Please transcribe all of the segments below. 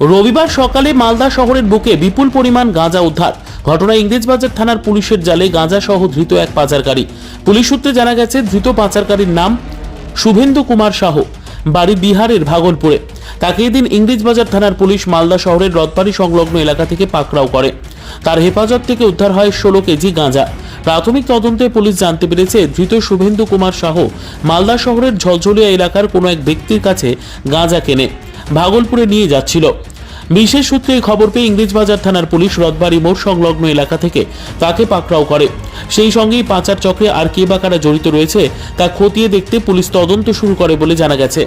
রবিবার সকালে মালদা শহরের বুকে বিপুল পরিমাণ গাঁজা উদ্ধার। ঘটনায় ইংরেজবাজার থানার পুলিশের জালে গাঁজা সহ ধৃত এক পাচারকারী। পুলিশ সূত্রে জানা গেছে, ধৃত পাচারকারীর নাম শুভেন্দু কুমার সাহ। বাড়ি বিহারের ভাগলপুরে। তাকে এদিন ইংরেজবাজার থানার পুলিশ মালদা শহরের রথবাড়ি সংলগ্ন এলাকা থেকে পাকড়াও করে। তার হেফাজত থেকে উদ্ধার হয় ষোলো কেজি গাঁজা। প্রাথমিক তদন্তে পুলিশ জানতে পেরেছে, ধৃত শুভেন্দু কুমার সাহ মালদা শহরের ঝলঝলিয়া এলাকার কোনো এক ব্যক্তির কাছে গাঁজা কেনে। ভাগলপুরে নিয়ে যাচ্ছিল। বিশেষ সূত্রে খবর পেয়ে ইংরেজবাজার থানার পুলিশ রথবাড়ি মোড় সংলগ্ন এলাকা থেকে তাকে পাকড়াও করে। সেই সঙ্গেই পাচার চক্রে আর কে বা কারা জড়িত রয়েছে তা খতিয়ে দেখতে পুলিশ তদন্ত শুরু করে বলে জানা গেছে।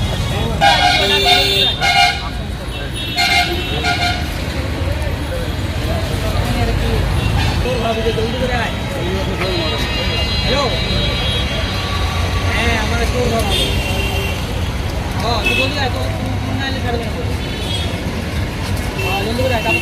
হ্যালো হ্যাঁ আমার একটু হ্যাঁ তুই বলবি তো না এলে ছাড়বে না। হ্যাঁ জলদি করে তারপর